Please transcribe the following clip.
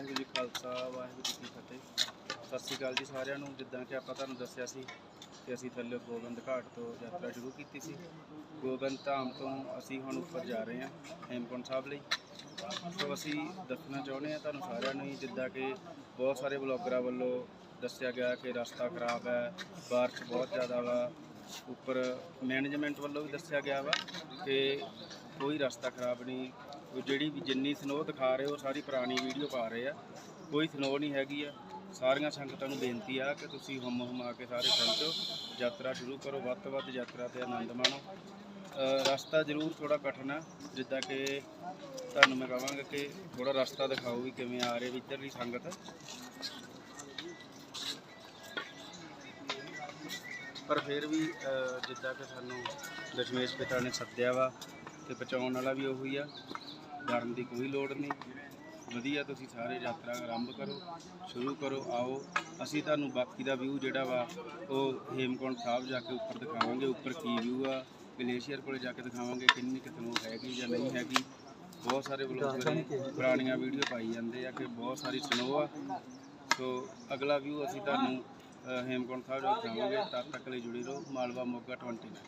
ਵਾਹਿਗੁਰੂ ਜੀ ਖਾਲਸਾ, ਵਾਹਿਗੁਰੂ ਜੀ ਕੀ ਫਤਿਹ। ਸਤਿ ਸ੍ਰੀ ਅਕਾਲ ਜੀ ਸਾਰਿਆਂ ਨੂੰ। ਜਿੱਦਾਂ ਕਿ ਆਪਾਂ ਤੁਹਾਨੂੰ ਦੱਸਿਆ ਸੀ ਕਿ ਅਸੀਂ ਥੱਲੇ ਗੋਬਿੰਦ ਘਾਟ ਤੋਂ ਯਾਤਰਾ ਸ਼ੁਰੂ ਕੀਤੀ ਸੀ। ਗੋਬਿੰਦ ਧਾਮ ਤੋਂ ਅਸੀਂ ਹੁਣ ਉੱਪਰ ਜਾ ਰਹੇ ਹਾਂ ਹੇਮਕੁੰਟ ਸਾਹਿਬ ਲਈ। ਸੋ ਅਸੀਂ ਦੱਸਣਾ ਚਾਹੁੰਦੇ ਹਾਂ ਤੁਹਾਨੂੰ ਸਾਰਿਆਂ ਨੂੰ ਹੀ, ਜਿੱਦਾਂ ਕਿ ਬਹੁਤ ਸਾਰੇ ਬਲੌਗਰਾਂ ਵੱਲੋਂ ਦੱਸਿਆ ਗਿਆ ਕਿ ਰਸਤਾ ਖਰਾਬ ਹੈ, ਬਾਰਿਸ਼ ਬਹੁਤ ਜ਼ਿਆਦਾ ਵਾ। ਉੱਪਰ ਮੈਨੇਜਮੈਂਟ ਵੱਲੋਂ ਵੀ ਦੱਸਿਆ ਗਿਆ ਵਾ ਕਿ ਕੋਈ ਰਸਤਾ ਖਰਾਬ ਨਹੀਂ ਉਹ ਜਿਹੜੀ ਵੀ ਜਿੰਨੀ ਸਨੋ ਦਿਖਾ ਰਹੇ ਉਹ ਸਾਰੀ ਪੁਰਾਣੀ ਵੀਡੀਓ ਪਾ ਰਹੇ ਆ। ਕੋਈ ਸਨੋ ਨਹੀਂ ਹੈਗੀ ਆ। ਸਾਰੀਆਂ ਸੰਗਤਾਂ ਨੂੰ ਬੇਨਤੀ ਆ ਕਿ ਤੁਸੀਂ ਹਮ ਹਮ ਆ ਕੇ ਸਾਰੇ ਪਹੁੰਚੋ। ਯਾਤਰਾ ਸ਼ੁਰੂ ਕਰੋ, ਵੱਧ ਤੋਂ ਵੱਧ ਯਾਤਰਾ ਤੇ ਆਨੰਦ ਮਾਣੋ। ਰਸਤਾ ਜ਼ਰੂਰ ਥੋੜਾ ਕਠਿਨ ਆ, ਜਿੱਦਾਂ ਕਿ ਤੁਹਾਨੂੰ ਮੈਂ ਕਹਾਂਗਾ ਕਿ ਥੋੜਾ ਰਸਤਾ ਦਿਖਾਓ ਵੀ ਕਿਵੇਂ ਆ ਰਹੇ ਵੀ ਇੱਧਰਲੀ ਸੰਗਤ। ਪਰ ਫਿਰ ਵੀ ਜਿੱਦਾਂ ਕਿ ਸਾਨੂੰ ਦਸ਼ਮੇਸ਼ ਪਿਤਾ ਨੇ ਸੱਦਿਆ ਵਾ ਤੇ ਬਚਾਉਣ ਵਾਲਾ ਵੀ ਉਹੀ ਆ ਡਰਨ ਦੀ ਕੋਈ ਲੋੜ ਨਹੀਂ। ਵਧੀਆ ਤੁਸੀਂ ਸਾਰੇ ਯਾਤਰਾ ਆਰੰਭ ਕਰੋ ਸ਼ੁਰੂ ਕਰੋ ਆਓ। ਅਸੀਂ ਤੁਹਾਨੂੰ ਬਾਕੀ ਦਾ ਵਿਊ ਜਿਹੜਾ ਵਾ ਉਹ ਹੇਮਕੁੰਟ ਸਾਹਿਬ ਜਾ ਕੇ ਉੱਪਰ ਦਿਖਾਵਾਂਗੇ ਉੱਪਰ ਕੀ ਵਿਊ ਆ ਗਲੇਸ਼ੀਅਰ ਕੋਲੇ ਜਾ ਕੇ ਦਿਖਾਵਾਂਗੇ ਕਿੰਨੀ ਕਿਤਨੋਂ ਹੈਗੀ ਜਾਂ ਨਹੀਂ ਹੈਗੀ। ਬਹੁਤ ਸਾਰੇ ਬਲੌਗਰ ਪੁਰਾਣੀਆਂ ਵੀਡੀਓ ਪਾਈ ਜਾਂਦੇ ਆ ਕਿ ਬਹੁਤ ਸਾਰੀ ਸਨੋ ਆ। ਸੋ ਅਗਲਾ ਵਿਊ ਅਸੀਂ ਤੁਹਾਨੂੰ ਅ, ਹੇਮਕੁੰਟ ਸਾਹਿਬ ਜਾ ਕੇ ਦਿਖਾਵਾਂਗੇ ਤਦ ਤੱਕ ਲਈ ਜੁੜੀ ਰਹੋ ਮਾਲਵਾ ਮੋਗਾ 29